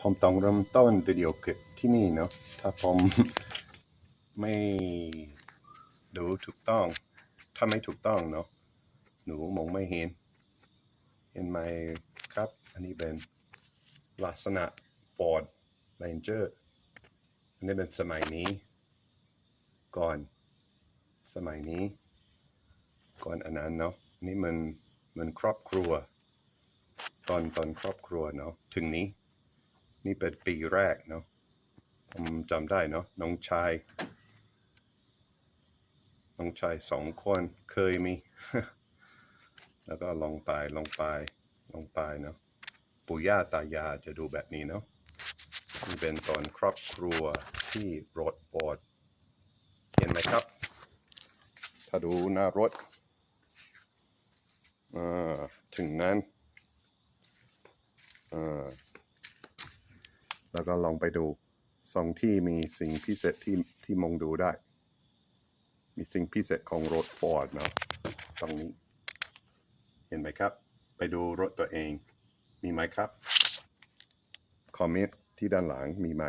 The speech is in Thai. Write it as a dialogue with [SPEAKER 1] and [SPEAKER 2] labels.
[SPEAKER 1] ผมต้องเริ่มต้นวิดีโอคลิปที่นี่เนาะถ้าผมไม่ดูถูกต้อง ถ้าไม่ถูกต้องเนาะหนูมองไม่เห็น เห็นไหมครับ อันนี้เป็นลักษณะ Ford Ranger อันนี้เป็นสมัยนี้ ก่อน สมัยนี้ ก่อนอันนั้นเนาะอันนี่มันมันครอบครัว ตอนตอนครอบครัวเนาะถึงนี้ นี่เป็นปีแรกเนาะผมจำได้เนาะน้องชาย น้องชายสองคนเคยมี แล้วก็ลองไปลองไปลองไปเนาะปู่ย่าตายายจะดูแบบนี้เนาะนี่เป็นตอนครอบครัวที่รถปอดเห็นไหมครับ ถ้าดูหน้ารถอ่าถึงนั้นอ่า แล้วก็ลองไปดูสองที่มีสิ่งพิเศษที่ที่มองดูได้ มีสิ่งพิเศษของรถฟอร์ดเนาะตรงนี้ เห็นไหมครับ ไปดูรถตัวเอง มีไหมครับ คอมเมนต์ที่ด้านหลังมีไหม